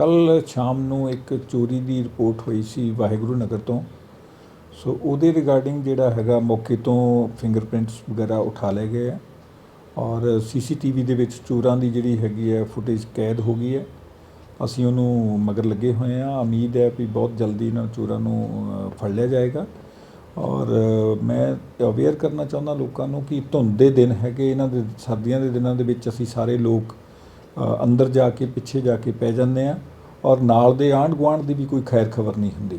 ਕੱਲ ਸ਼ਾਮ ਨੂੰ ਇੱਕ ਚੋਰੀ ਦੀ ਰਿਪੋਰਟ ਹੋਈ ਸੀ ਵਾਹਿਗੁਰੂ ਨਗਰ ਤੋਂ। ਸੋ ਉਹਦੇ ਰਿਗਾਰਡਿੰਗ ਜਿਹੜਾ ਹੈਗਾ ਮੌਕੇ ਤੋਂ ਫਿੰਗਰਪ੍ਰਿੰਟਸ ਵਗੈਰਾ ਉਠਾ ਲਏ ਗਏ ਆ। ਔਰ ਸੀਸੀਟੀਵੀ ਦੇ ਵਿੱਚ ਚੋਰਾਂ ਦੀ ਜਿਹੜੀ ਹੈਗੀ ਹੈ ਫੁਟੇਜ ਕੈਦ ਹੋ ਗਈ ਹੈ। ਅਸੀਂ ਉਹਨੂੰ ਮਗਰ ਲੱਗੇ ਹੋਏ ਆ ਉਮੀਦ ਹੈ ਵੀ ਬਹੁਤ ਜਲਦੀ ਇਹਨਾਂ ਚੋਰਾਂ ਨੂੰ ਫੜ ਲਿਆ ਜਾਏਗਾ। ਔਰ ਮੈਂ ਅਵੇਅਰ ਕਰਨਾ ਚਾਹੁੰਦਾ ਲੋਕਾਂ ਨੂੰ ਕਿ ਧੁੰਦ ਦੇ ਦਿਨ ਹੈਗੇ, ਇਹਨਾਂ ਦੇ ਸਰਦੀਆਂ ਦੇ ਦਿਨਾਂ ਦੇ ਵਿੱਚ ਅਸੀਂ ਸਾਰੇ ਲੋਕ ਅੰਦਰ ਜਾ ਕੇ, ਪਿੱਛੇ ਜਾ ਕੇ ਪੈ ਜਾਂਦੇ ਆ ਔਰ ਨਾਲ ਦੇ ਆਂਢ ਗੁਆਂਢ ਦੀ ਵੀ ਕੋਈ ਖੈਰ ਖਬਰ ਨਹੀਂ ਹੁੰਦੀ।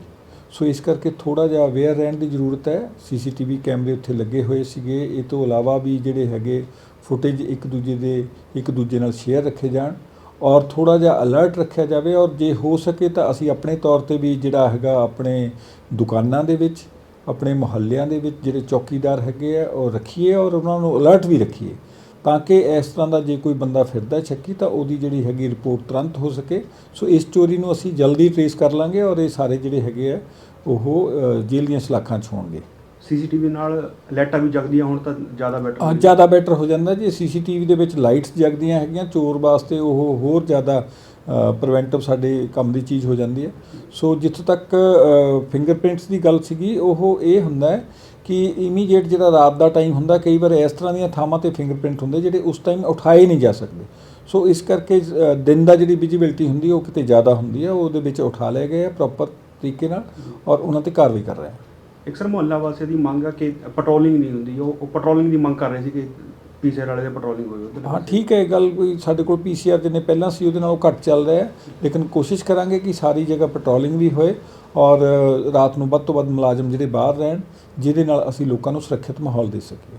ਸੋ ਇਸ ਕਰਕੇ ਥੋੜਾ ਜਿਹਾ ਅਵੇਅਰ ਰਹਿਣ ਦੀ ਜ਼ਰੂਰਤ ਹੈ। ਸੀਸੀਟੀਵੀ ਕੈਮਰੇ ਉੱਥੇ ਲੱਗੇ ਹੋਏ ਸੀਗੇ। ਇਹ ਤੋਂ ਇਲਾਵਾ ਵੀ ਜਿਹੜੇ ਹੈਗੇ ਫੁਟੇਜ ਇੱਕ ਦੂਜੇ ਦੇ, ਇੱਕ ਦੂਜੇ ਨਾਲ ਸ਼ੇਅਰ ਰੱਖੇ ਜਾਣ ਔਰ ਥੋੜਾ ਜਿਹਾ ਅਲਰਟ ਰੱਖਿਆ ਜਾਵੇ ਔਰ ਜੇ ਹੋ ਸਕੇ ਤਾਂ ਅਸੀਂ ਆਪਣੇ ਤੌਰ ਤੇ ਵੀ ਜਿਹੜਾ ਹੈਗਾ ਆਪਣੇ ਦੁਕਾਨਾਂ ਦੇ ਵਿੱਚ, ਆਪਣੇ ਮੁਹੱਲਿਆਂ ਦੇ ਵਿੱਚ ਜਿਹੜੇ ਚੌਕੀਦਾਰ ਹੈਗੇ ਆ, ਉਹ ਰੱਖੀਏ ਔਰ ਉਹਨਾਂ ਨੂੰ ਅਲਰਟ ਵੀ ਰੱਖੀਏ। ਤਾਂ ਕਿ ਇਸ ਤਰ੍ਹਾਂ ਦਾ ਜੇ ਕੋਈ ਬੰਦਾ ਫਿਰਦਾ ਸ਼ੱਕੀ ਤਾਂ ਉਹਦੀ ਜਿਹੜੀ ਹੈਗੀ ਰਿਪੋਰਟ ਤੁਰੰਤ ਹੋ ਸਕੇ। ਸੋ ਇਸ ਚੋਰੀ ਨੂੰ ਅਸੀਂ ਜਲਦੀ ਟ੍ਰੇਸ ਕਰ ਲਾਂਗੇ ਔਰ ਇਹ ਸਾਰੇ ਜਿਹੜੇ ਹੈਗੇ ਆ ਉਹ ਜੇਲ੍ਹ ਦੀਆਂ ਸਲਾਖਾਂ 'ਚ ਹੋਣਗੇ। ਸੀਸੀਟੀਵੀ ਨਾਲ ਲਾਈਟਾਂ ਵੀ ਜਗਦੀਆਂ ਹੁਣ ਤਾਂ ਜ਼ਿਆਦਾ ਬੈਟਰ ਹਾਂ ਜ਼ਿਆਦਾ ਬੈਟਰ ਹੋ ਜਾਂਦਾ ਜੀ। ਸੀਸੀਟੀਵੀ ਦੇ ਵਿੱਚ ਲਾਈਟਸ ਜਗਦੀਆਂ ਹੈਗੀਆਂ ਚੋਰ ਵਾਸਤੇ ਉਹ ਹੋਰ ਜ਼ਿਆਦਾ ਪ੍ਰੀਵੈਂਟਿਵ ਸਾਡੇ ਕੰਮ ਦੀ ਚੀਜ਼ ਹੋ ਜਾਂਦੀ ਹੈ। ਸੋ ਜਿੱਥੋਂ ਤੱਕ ਫਿੰਗਰਪ੍ਰਿੰਟਸ ਦੀ ਗੱਲ ਸੀਗੀ, ਉਹ ਇਹ ਹੁੰਦਾ ਹੈ ਕਿ ਇਮੀਡੀਏਟ ਜਿਹੜਾ ਰਾਤ ਦਾ ਟਾਈਮ ਹੁੰਦਾ, ਕਈ ਵਾਰ ਇਸ ਤਰ੍ਹਾਂ ਦੀਆਂ ਥਾਵਾਂ ਤੇ ਫਿੰਗਰਪ੍ਰਿੰਟ ਹੁੰਦੇ ਜਿਹੜੇ ਉਸ ਟਾਈਮ ਉਠਾਏ ਨਹੀਂ ਜਾ ਸਕਦੇ। ਸੋ ਇਸ ਕਰਕੇ ਦਿਨ ਦਾ ਜਿਹੜੀ ਵਿਜੀਬਿਲਟੀ ਹੁੰਦੀ ਉਹ ਕਿਤੇ ਜ਼ਿਆਦਾ ਹੁੰਦੀ ਹੈ। ਉਹਦੇ ਵਿੱਚ ਉਠਾ ਲਏ ਗਏ ਆ ਪ੍ਰੋਪਰ ਤਰੀਕੇ ਨਾਲ ਔਰ ਉਹਨਾਂ ਤੇ ਕਾਰਵਾਈ ਕਰ ਰਹੇ ਆ। ਇੱਕ ਸਰ ਮੁਹੱਲਾ ਵਾਸੀਆਂ ਦੀ ਮੰਗ ਆ ਕਿ ਪੈਟਰੋਲਿੰਗ ਨਹੀਂ ਹੁੰਦੀ। ਉਹ ਉਹ ਪੈਟਰੋਲਿੰਗ ਦੀ ਮੰਗ ਕਰ ਰਹੇ ਸੀ ਕਿ ਪੀਸੀਆਰ ਵਾਲੇ ਦੇ ਪੈਟਰੋਲਿੰਗ ਹੋਵੇ ਉਹਦੇ ਹਾਂ ਠੀਕ ਹੈ ਇਹ ਗੱਲ ਕੋਈ ਸਾਡੇ ਕੋਲ ਪੀਸੀਆਰ ਜਿੰਨੇ ਪਹਿਲਾਂ ਸੀ ਉਹਦੇ ਨਾਲੋਂ ਘੱਟ ਚੱਲ ਰਿਹਾ ਹੈ। ਲੇਕਿਨ ਕੋਸ਼ਿਸ਼ ਕਰਾਂਗੇ ਕਿ ਸਾਰੀ ਜਗ੍ਹਾ ਪੈਟਰੋਲਿੰਗ ਵੀ ਹੋਏ ਔਰ ਰਾਤ ਨੂੰ ਵੱਧ ਤੋਂ ਵੱਧ ਮੁਲਾਜ਼ਮ ਜਿਹੜੇ ਬਾਹਰ ਰਹਿਣ ਜਿਹਦੇ ਨਾਲ ਅਸੀਂ ਲੋਕਾਂ ਨੂੰ ਸੁਰੱਖਿਅਤ ਮਾਹੌਲ ਦੇ ਸਕੀਏ।